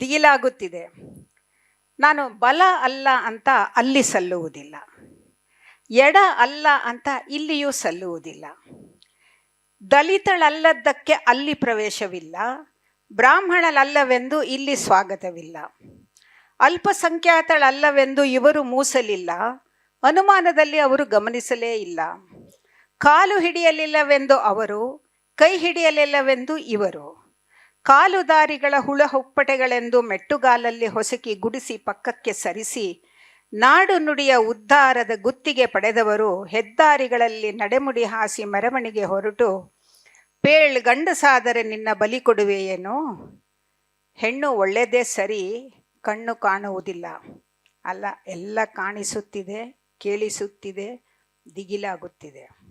ದಿಗಿಲಾಗುತ್ತಿದೆ. ನಾನು ಬಲ ಅಲ್ಲ ಅಂತ ಅಲ್ಲಿ ಸಲ್ಲುವುದಿಲ್ಲ. ಎಡ ಅಲ್ಲ ಅಂತ ಇಲ್ಲಿಯೂ ಸಲ್ಲುವುದಿಲ್ಲ. ದಲಿತಳಲ್ಲದ್ದಕ್ಕೆ ಅಲ್ಲಿ ಪ್ರವೇಶವಿಲ್ಲ. ಬ್ರಾಹ್ಮಣಲಲ್ಲವೆಂದು ಇಲ್ಲಿ ಸ್ವಾಗತವಿಲ್ಲ. ಅಲ್ಪಸಂಖ್ಯಾತಳಲ್ಲವೆಂದು ಇವರು ಮೂಸಲಿಲ್ಲ. ಅನುಮಾನದಲ್ಲಿ ಅವರು ಗಮನಿಸಲೇ ಇಲ್ಲ. ಕಾಲು ಹಿಡಿಯಲಿಲ್ಲವೆಂದು ಅವರು, ಕೈ ಹಿಡಿಯಲಿಲ್ಲವೆಂದು ಇವರು. ಕಾಲುದಾರಿಗಳ ಹುಳ ಹುಪ್ಪಟೆಗಳೆಂದು ಮೆಟ್ಟುಗಾಲಲ್ಲಿ ಹೊಸಕಿ ಗುಡಿಸಿ ಪಕ್ಕಕ್ಕೆ ಸರಿಸಿ, ನಾಡು ನುಡಿಯ ಉದ್ಧಾರದ ಗುತ್ತಿಗೆ ಪಡೆದವರು ಹೆದ್ದಾರಿಗಳಲ್ಲಿ ನಡೆಮುಡಿ ಹಾಸಿ ಮೆರವಣಿಗೆ ಹೊರಟು, ಪೇಳ್ ಗಂಡಸಾದರೆ ನಿನ್ನ ಬಲಿ ಕೊಡುವೆಯೇನು? ಹೆಣ್ಣು ಒಳ್ಳೆಯದೇ ಸರಿ, ಕಣ್ಣು ಕಾಣುವುದಿಲ್ಲ. ಅಲ್ಲ, ಎಲ್ಲ ಕಾಣಿಸುತ್ತಿದೆ, ಕೇಳಿಸುತ್ತಿದೆ, ದಿಗಿಲಾಗುತ್ತಿದೆ.